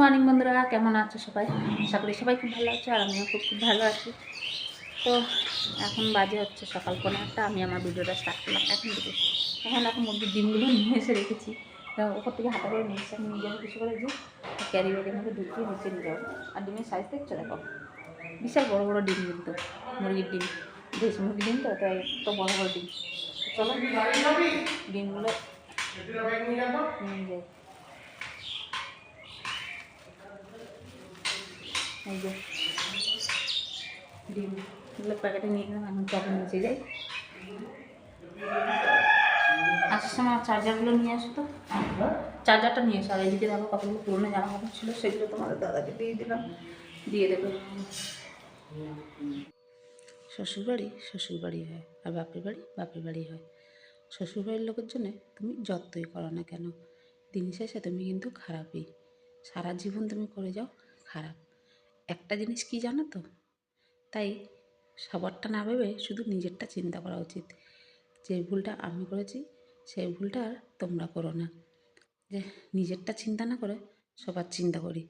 Morning বন্ধুরা, কেমন আছো সবাই? আশা করি সবাই খুব ভালো আছে আর আমিও খুব খুব ভালো আছি। তো এখন বাজে হচ্ছে সকাল পনেরো একটা আমি আমার ভিডিওটা স্টার্ট করলাম। এখন থেকে এখন এখন মুরগির ডিমগুলো নিয়ে এসে রেখেছি। ওপর থেকে হাতা করে নিয়ে এসে আমি নিজে কিছু করে যে ক্যারি ব্যাগের মধ্যে ঢুকিয়ে নিচে নিয়ে যাব। আর ডিমের সাইজ দেখছ দেখো? বিশাল বড় বড় ডিম কিন্তু, মুরগির ডিম। দেশ মুরগির ডিম তো তাই তো বড় বড় ডিম। চলো, ডিমগুলো নিয়ে যাই। এই যে ডিমগুলো প্যাকেটে নিয়ে গেলাম, এখন চপে নিচে যাই। আসার সময় চার্জারগুলো নিয়ে আসো তো। চার্জারটা নিয়ে এসো, আর এদিকে দেখো কতগুলো পুরোনো জামা কাপড় ছিল, সেগুলো তোমাদের দাদাকে দিয়ে দিলাম, দিয়ে দেবে। শ্বশুরবাড়ি শ্বশুরবাড়ি হয়, আর বাপের বাড়ি বাপের বাড়ি হয়। শ্বশুরবাড়ির লোকের জন্যে তুমি যতই করো না কেন? দিন শেষে তুমি কিন্তু খারাপই। সারা জীবন তুমি করে যাও, খারাপ একটা জিনিস কি জানো তো? তাই সবারটা না ভেবে শুধু নিজেরটা চিন্তা করা উচিত। যে ভুলটা আমি করেছি, সেই ভুলটা আর তোমরা করো না। যে নিজেরটা চিন্তা না করে সবার চিন্তা করি।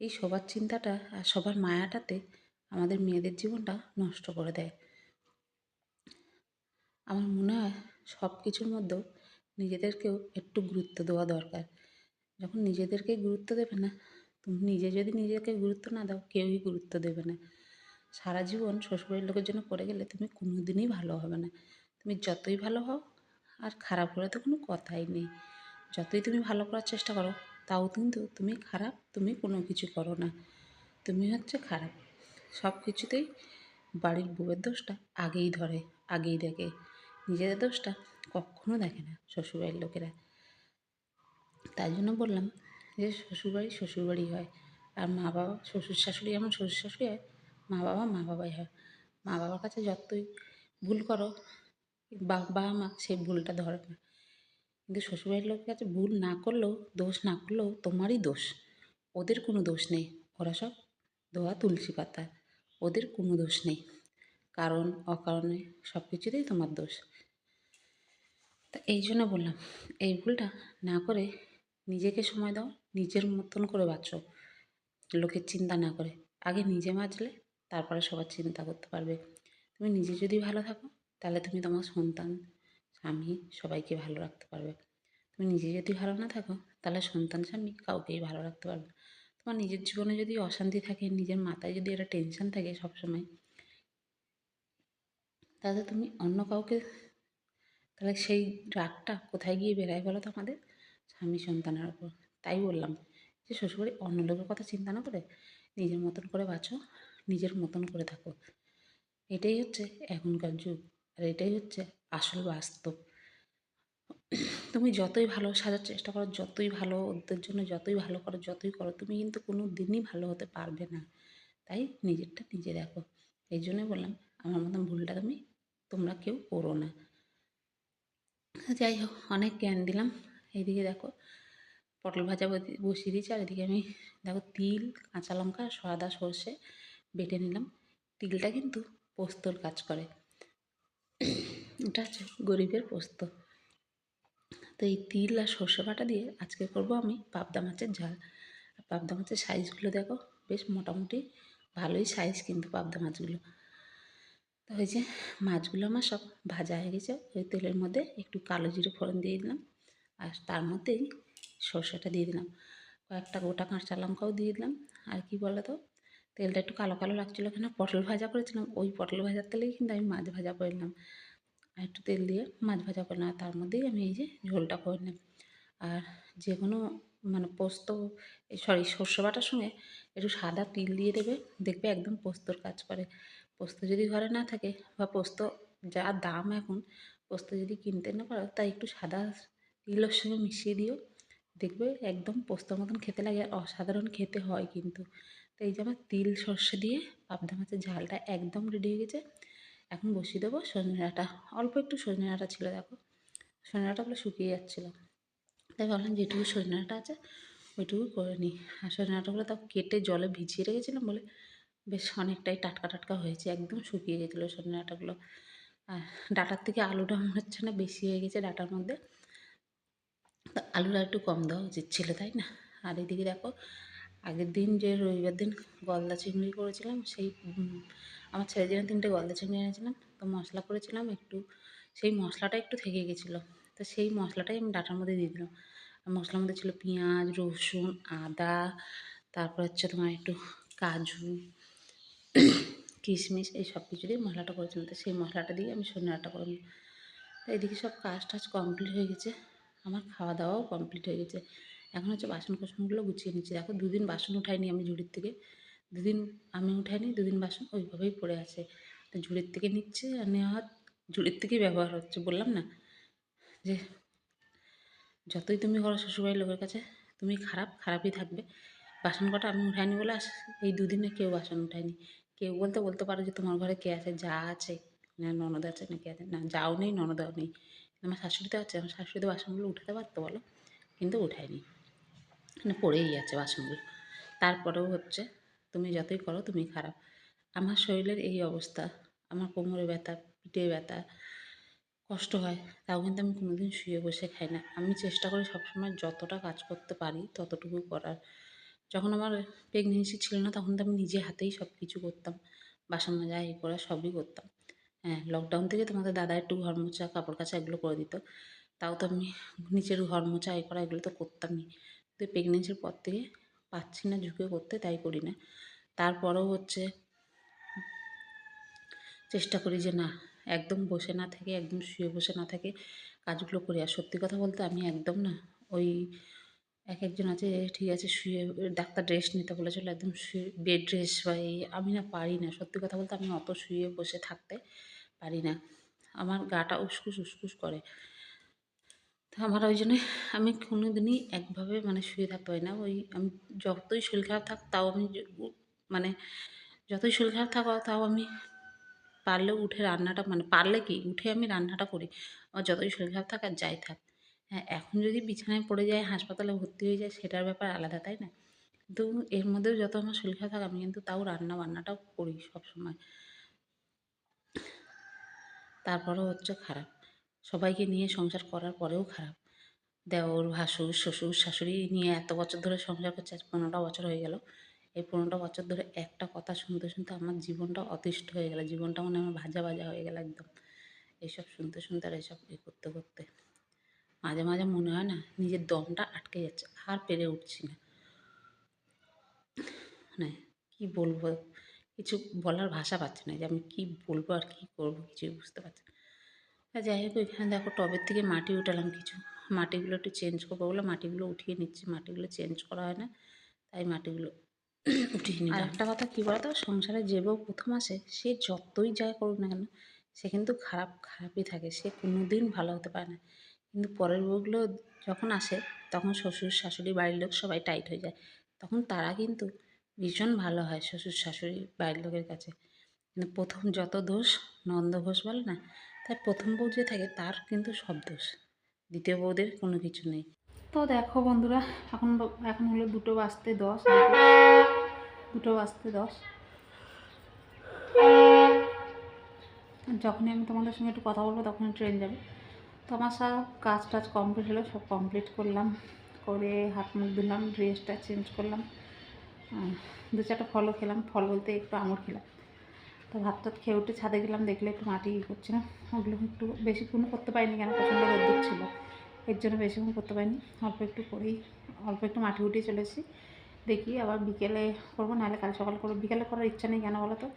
এই সবার চিন্তাটা আর সবার মায়াটাতে আমাদের মেয়েদের জীবনটা নষ্ট করে দেয়। আমার মনে হয় সব কিছুর মধ্যেও নিজেদেরকেও একটু গুরুত্ব দেওয়া দরকার। যখন নিজেদেরকে গুরুত্ব দেবে না নিজে যদি নিজেকে গুরুত্ব না দাও, কেউই গুরুত্ব দেবে না। সারা জীবন শ্বশুরবাড়ির লোকের জন্য পড়ে গেলে তুমি কোনো দিনই ভালো হবে না। তুমি যতই ভালো হও, আর খারাপ হলে তো কোনো কথাই নেই। যতই তুমি ভালো করার চেষ্টা করো, তাও কিন্তু তুমি খারাপ তুমি কোনো কিছু করো না। তুমি হচ্ছে খারাপ। সব কিছুতেই বাড়ির বউয়ের দোষটা আগেই ধরে, আগেই দেখে। নিজেদের দোষটা কখনো দেখে না শ্বশুরবাড়ির লোকেরা। তাই জন্য বললাম যে শ্বশুরবাড়ি শ্বশুরবাড়ি হয় আর মা বাবা, শ্বশুর শাশুড়ি যেমন শ্বশুর শাশুড়ি হয়, মা বাবা, মা বাবাই হয়। মা বাবার কাছে যতই ভুল করো বাবা মা সেই ভুলটা ধরে না। কিন্তু শ্বশুরবাড়ির লোকের কাছে ভুল না করলেও, দোষ না করলেও তোমারই দোষ। ওদের কোনো দোষ নেই। ওরা সব দোয়া তুলসী পাতা। ওদের কোনো দোষ নেই। কারণ, অকারণে সব কিছুতেই তোমার দোষ। তা এই জন্য বললাম, এই ভুলটা না করে নিজেকে সময় দাও। নিজের মতন করে বাঁচো। লোকের চিন্তা না করে। আগে নিজে বাঁচলে তারপরে সবার চিন্তা করতে পারবে। তুমি নিজে যদি ভালো থাকো, তাহলে তুমি তোমার সন্তান, স্বামী সবাইকে ভালো রাখতে পারবে। তুমি নিজে যদি ভালো না থাকো, তাহলে সন্তান, স্বামী কাউকেই ভালো রাখতে পারবে তোমার নিজের জীবনে যদি অশান্তি থাকে, নিজের মাথায় যদি একটা টেনশন থাকে সবসময়, তাহলে তুমি অন্য কাউকে, তাহলে সেই রাগটা কোথায় গিয়ে বেড়ায় বলো তো আমাদের? স্বামী সন্তানের ওপর তাই বললাম যে শ্বশুরবাড়ি অন্য লোকের কথা চিন্তা না করে নিজের মতন করে বাঁচো, নিজের মতন করে থাকো। এটাই হচ্ছে এখনকার যুগ আর এটাই হচ্ছে আসল বাস্তব। তুমি যতই ভালো সাজার চেষ্টা করো, যতই ভালো ওদের জন্য যতই ভালো করো, যতই করো, তুমি কিন্তু কোনো দিনই ভালো হতে পারবে না। তাই নিজেরটা নিজে দেখো। এই জন্যই বললাম, আমার মতন ভুলটা তুমি, তোমরা কেউ করো না। যাই হোক, অনেক জ্ঞান দিলাম। এইদিকে দেখো পটল ভাজা বসিয়ে দিয়েছি। আর এদিকে আমি দেখো তিল, কাঁচা লঙ্কা, সাদা সর্ষে বেটে নিলাম। তিলটা কিন্তু পোস্তর কাজ করে। এটা হচ্ছে গরিবের পোস্ত। তো এই তিল আর সর্ষে বাটা দিয়ে আজকে করব আমি পাবদা মাছের ঝাল। পাবদা মাছের সাইজগুলো দেখো, বেশ মোটামুটি ভালোই সাইজ কিন্তু পাবদা মাছগুলো। তো ওই যে মাছগুলো আমার সব ভাজা হয়ে গেছে। ওই তেলের মধ্যে একটু কালো জিরে ফোড়ন দিয়ে দিলাম। আর তার মধ্যেই সর্ষেটা দিয়ে দিলাম। কয়েকটা গোটা কাঁচা লঙ্কাও দিয়ে দিলাম। আর কি বলো তো তেলটা একটু কালো কালো লাগছিল কেন, পটল ভাজা করেছিলাম, ওই পটল ভাজার তেলেই কিন্তু আমি মাছ ভাজা করে নিলাম। আর একটু তেল দিয়ে মাছ ভাজা করে আর তার মধ্যেই আমি এই যে ঝোলটা করে নিলাম। আর যে কোনো মানে পোস্ত সরি সর্ষে বাটার সঙ্গে একটু সাদা তিল দিয়ে দেবে, দেখবে একদম পোস্তর কাজ করে। পোস্ত যদি ঘরে না থাকে বা পোস্ত যা দাম এখন, পোস্ত যদি কিনতে না পারো, তাই একটু সাদা তিলের সঙ্গে মিশিয়ে দিও। দেখবে একদম পোস্তর মতন খেতে লাগে অসাধারণ খেতে হয় কিন্তু। তো এই যে আমার তিল সর্ষে দিয়ে পাবদা মাছের ঝালটা একদম রেডি হয়ে গেছে। এখন বসিয়ে দেবো সজনে ডাঁটা। অল্প একটু সজনে ডাঁটা ছিল দেখো। সজনে ডাঁটাগুলো শুকিয়ে যাচ্ছিল। তাই ভাবলাম যেটুকু সজনে ডাঁটা আছে, ওইটুকু করে নিই। আর সজনে ডাঁটাগুলো তাও কেটে জলে ভিজিয়ে রেখেছিলাম বলে বেশ অনেকটাই টাটকা টাটকা হয়েছে, একদম শুকিয়ে গেছিল সজনে ডাঁটাগুলো। আর ডাঁটার থেকে আলুটা মনে হচ্ছে না বেশি হয়ে গেছে ডাঁটার মধ্যে। আলুটা একটু কম দেওয়া উচিত ছিল তাই না আর এদিকে দেখো, আগের দিন যে রবিবার দিন গলদা চিংড়ি করেছিলাম, সেই আমার ছেলের জন্য তিনটে গলদা চিংড়ি এনেছিলাম, তো মশলা করেছিলাম একটু, সেই মশলাটা একটু থেকে গেছিল, তো সেই মশলাটাই আমি ডাটার মধ্যে দিয়ে দিলাম মশলার মধ্যে ছিল পেঁয়াজ, রসুন, আদা, তারপর হচ্ছে তোমার একটু কাজু, কিশমিশ, এই সব কিছু দিয়ে মশলাটা করেছিলাম, তো সেই মশলাটা দিয়ে আমি সন্ধ্যে আটটা করে নিই। তো এদিকে সব কাজ টাজ কমপ্লিট হয়ে গেছে আমার খাওয়া দাওয়াও কমপ্লিট হয়ে গেছে। এখন হচ্ছে বাসন কোসনগুলো গুছিয়ে নিচ্ছি। দেখো দুদিন বাসন উঠাইনি আমি ঝুড়ির থেকে। দুদিন আমি উঠাইনি, দুদিন বাসন ওইভাবেই পড়ে আছে। তো ঝুড়ির থেকে নিচ্ছে আর নেওয়া ঝুড়ির থেকেই ব্যবহার হচ্ছে, বললাম না? যে যতই তুমি করো শ্বশুরবাড়ির লোকের কাছে, তুমি খারাপ, খারাপই থাকবে। বাসন কটা আমি উঠাইনি বলে আস, এই দুদিনে কেউ বাসন উঠায়নি। কেউ বলতে বলতে পারো যে তোমার ঘরে কে আছে, যা আছে? না, ননদ আছে, না কে আছে? না, যাও নেই ননদাও নেই। আমার শাশুড়ি তো আছে, আমার শাশুড়ি তো বাসনগুলো উঠাতে পারতো বলো, কিন্তু উঠায়নি। মানে পড়েই আছে বাসনগুলো। তারপরেও হচ্ছে, তুমি যতই করো তুমি খারাপ। আমার শরীরের এই অবস্থা, আমার কোমরে ব্যথা, পিঠে ব্যথা, কষ্ট হয়, তাও কিন্তু আমি কোনোদিন শুয়ে বসে খাই না। আমি চেষ্টা করি সবসময় যতটা কাজ করতে পারি ততটুকু করার। যখন আমার প্রেগনেন্সি ছিল না, তখন তো আমি নিজে হাতেই সব কিছু করতাম। বাসন মাজা, এই করা সবই করতাম। হ্যাঁ লকডাউন থেকে তোমাদের দাদা একটু ঘর মোছা, কাপড় কাচা এগুলো করে দিত। তাও তো আমি নিচের ঘর মোছা এ করা এগুলো তো করতাম করতামই। তো প্রেগনেন্সির পর থেকে পাচ্ছি না ঝুঁকে করতে, তাই করি না। তারপরেও হচ্ছে চেষ্টা করি যে না, একদম বসে না থেকে, একদম শুয়ে বসে না থেকে কাজগুলো করি। আর সত্যি কথা বলতে আমি একদম না, ওই এক একজন আছে, ঠিক আছে, শুয়ে, ডাক্তার রেস্ট নিতে বলেছিল, একদম শুয়ে বেড রেস্ট বা এই, আমি না পারি না। সত্যি কথা বলতে আমি অত শুয়ে বসে থাকতে পারি না। আমার গাটা উসকুস উসকুস করে। তো আমার ওই জন্যে আমি কোনো দিনই একভাবে মানে শুয়ে থাকতে পারি না। ওই আমি যতই শরীর খারাপ থাক, তাও আমি মানে যতই শরীর খারাপ থাক, তাও আমি পারলে উঠে রান্নাটা মানে পারলে কি, উঠে আমি রান্নাটা করি। আমার যতই শরীর খারাপ থাক আর যাই থাক। হ্যাঁ এখন যদি বিছানায় পড়ে যায় হাসপাতালে ভর্তি হয়ে যায় সেটার ব্যাপার আলাদা, তাই না? কিন্তু এর মধ্যেও যত আমার শরীর খারাপ থাক, আমি কিন্তু তাও রান্না বান্নাটাও করি সব সময় তারপরেও হচ্ছে খারাপ। সবাইকে নিয়ে সংসার করার পরেও খারাপ। দেওর, ভাসুর, শ্বশুর, শাশুড়ি নিয়ে এত বছর ধরে সংসার করছে, আজ পনেরোটা বছর হয়ে গেল। এই পনেরোটা বছর ধরে একটা কথা শুনতে শুনতে আমার জীবনটা অতিষ্ঠ হয়ে গেল। জীবনটা মনে আমার ভাজা ভাজা হয়ে গেল একদম। এইসব শুনতে শুনতে আর এইসব ইয়ে করতে করতে মাঝে মাঝে মনে হয় না, নিজের দমটা আটকে যাচ্ছে, আর পেরে উঠছি না। মানে কী বলব? কিছু বলার ভাষা পাচ্ছে না যে আমি কী বলব আর কী করব, কিছুই বুঝতে পারছি না। যাই হোক, এখানে দেখো টবের থেকে মাটি উঠালাম কিছু। মাটিগুলো একটু চেঞ্জ করব বলে মাটিগুলো উঠিয়ে নিচ্ছি। মাটিগুলো চেঞ্জ করা হয় না, তাই মাটিগুলো উঠিয়ে নিই আর একটা কথা কী বলতো? সংসারে যে বউ প্রথম আসে, সে যতই যাই করুক না কেন, সে কিন্তু খারাপ, খারাপই থাকে। সে কোনো দিন ভালো হতে পারে না। কিন্তু পরের বউগুলো যখন আসে, তখন শ্বশুর, শাশুড়ি, বাড়ির লোক সবাই টাইট হয়ে যায়। তখন তারা কিন্তু ভীষণ ভালো হয় শ্বশুর শাশুড়ি বাড়ির লোকের কাছে। কিন্তু প্রথম যত দোষ নন্দ ঘোষ বলে না তাই প্রথম বউ যে থাকে তার কিন্তু সব দোষ। দ্বিতীয় বউদের কোনো কিছু নেই। তো দেখো বন্ধুরা, এখন এখন হলো দুটো বাজতে দশ। দুটো বাজতে দশ। যখনই আমি তোমাদের সঙ্গে একটু কথা বলব তখনই ট্রেন যাবে। তো আমার সব কাজ টাজ কমপ্লিট হলো, সব কমপ্লিট করলাম। করে হাত মুখ ধুলাম ড্রেসটা চেঞ্জ করলাম। দু চারটা ফলও খেলাম, ফল বলতে একটু আঙুর খেলাম। তো ভাত টাত খেয়ে উঠে ছাদে গেলাম, দেখলে একটু মাটি ই করছে না। ওগুলো একটু বেশিক্ষণ করতে পারিনি কেন, প্রচণ্ড রোদ্দুর ছিল। এর জন্য বেশিক্ষণ করতে পারিনি, অল্প একটু করেই, অল্প একটু মাটি উঠিয়ে চলে এসেছি। দেখি আবার বিকেলে করব, নাহলে কাল সকাল করব। বিকেলে করার ইচ্ছা নেই কেন বলো তো?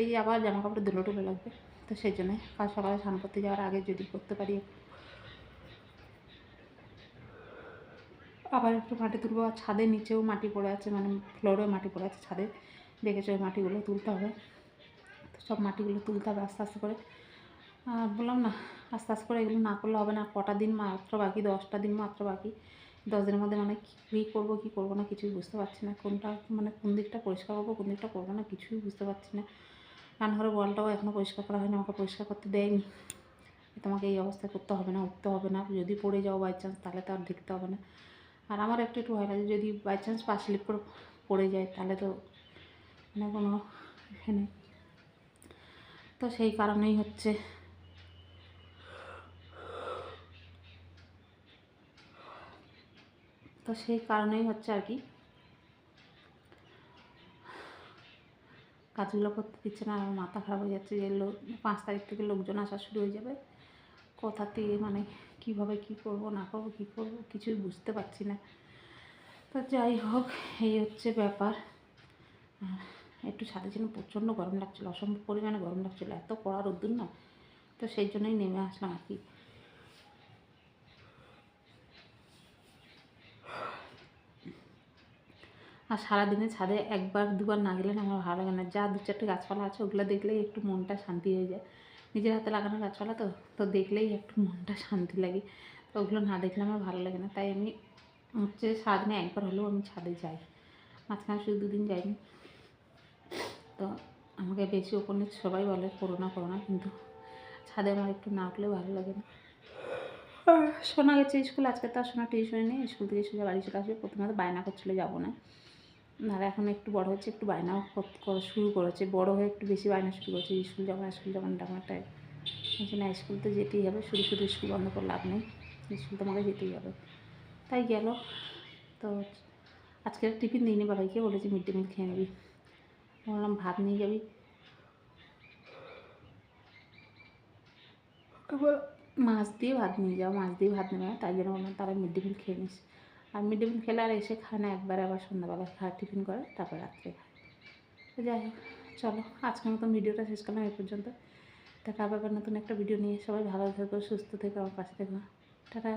এই আবার জামা কাপড় ধুলো টুলো লাগবে। তো সেই জন্যে কাল সকালে স্নান করতে যাওয়ার আগে যদি করতে পারি আবার একটু মাটি তুলবো। আর ছাদের নিচেও মাটি পড়ে আছে মানে ফ্লোরেও মাটি পড়ে আছে ছাদে। দেখেছ ওই মাটিগুলো তুলতে হবে। সব মাটিগুলো তুলতে হবে আস্তে আস্তে করে। বললাম না, আস্তে আস্তে করে এগুলো না করলে হবে না। কটা দিন মাত্র বাকি, দশটা দিন মাত্র বাকি। দশ দিনের মধ্যে মানে কী করব কী করব না কিছুই বুঝতে পারছি না। কোনটা মানে কোন দিকটা পরিষ্কার করব, কোন দিকটা করব না কিছুই বুঝতে পারছি না। রান্নাঘরের বলটাও এখনও পরিষ্কার করা হয়নি, আমাকে পরিষ্কার করতে দেয়নি। তোমাকে এই অবস্থায় করতে হবে না, উঠতে হবে না। যদি পড়ে যাও বাই চান্স তাহলে তো আর দেখতে হবে না। আর আমার একটু একটু ভয় লাগে, যদি বাই চান্স পা স্লিপ করে পড়ে যায়, তাহলে তো মানে কোনো এখানে তো সেই কারণেই হচ্ছে। তো সেই কারণেই হচ্ছে আর কি। কাজগুলো করতে দিচ্ছে না, আমার মাথা খারাপ হয়ে যাচ্ছে, যে লোক, পাঁচ তারিখ থেকে লোকজন আসা শুরু হয়ে যাবে। কোথাতে মানে কীভাবে কী করব, না করব, কী করব, কিছুই বুঝতে পারছি না। তো যাই হোক, এই হচ্ছে ব্যাপার। একটু ছাদে ছিল প্রচণ্ড গরম লাগছিল, অসম্ভব পরিমাণে গরম লাগছিল, এত কড়া রোদ্দুর না, তো সেই জন্যই নেমে আসলাম আর কি। আর সারাদিনে ছাদে একবার দুবার না গেলে না আমার ভালো লাগে না, যা দু চারটে গাছপালা আছে, ওগুলো দেখলেই একটু মনটা শান্তি হয়ে যায়। নিজের হাতে লাগানো গাছপালা তো তো দেখলেই একটু মনটা শান্তি লাগে। তো ওগুলো না দেখলে আমার ভালো লাগে না। তাই আমি হচ্ছে সারাদিনে একবার হলেও আমি ছাদে যাই। মাঝখানে শুধু দুদিন যাইনি। তো আমাকে বেশি ওপর ওপরে সবাই বলে করো না করো না কিন্তু ছাদে আমার একটু না উঠলে ভালো লাগে না। শোনা গেছে স্কুল, আজকে তো আর শোনা টিউশনে নেই। স্কুল থেকে সোজা বাড়ি চলে আসবে। প্রথমে তো বায়না করছিল, যাব না। আর এখন একটু বড় হচ্ছে, একটু বায়নাও শুরু করেছে। বড় হয়ে একটু বেশি বায়না শুরু করেছে, স্কুল যখন স্কুল যখন না তেমন একটা বলছি না স্কুল তো যেতেই হবে, শুধু শুধু স্কুল বন্ধ করে লাভ নেই। স্কুল তো আমাকে যেতেই হবে। তাই গেল। তো আজকে টিফিন দিইনি বাবাইকে, বলেছি মিড ডে মিল খেয়ে নিবি। বললাম, ভাত নিয়ে যাবি? মাছ দিয়ে ভাত নিয়ে যাও, মাছ দিয়ে ভাত নেবে তাই জন্য বললাম তারা মিড ডে মিল খেয়ে নিস। আর মিড ডে মিল খেলে আর এসে খায় না, একবার আবার সন্ধ্যাবেলা খায় টিফিন করে, তারপর রাত্রে খায়। যাই হোক, চলো, আজকের মতন ভিডিওটা শেষ করলাম এ পর্যন্ত। দেখা আবার নতুন একটা ভিডিও নিয়ে। সবাই ভালো থেকো, সুস্থ থেকো, আমার পাশে থেকো। টাটা।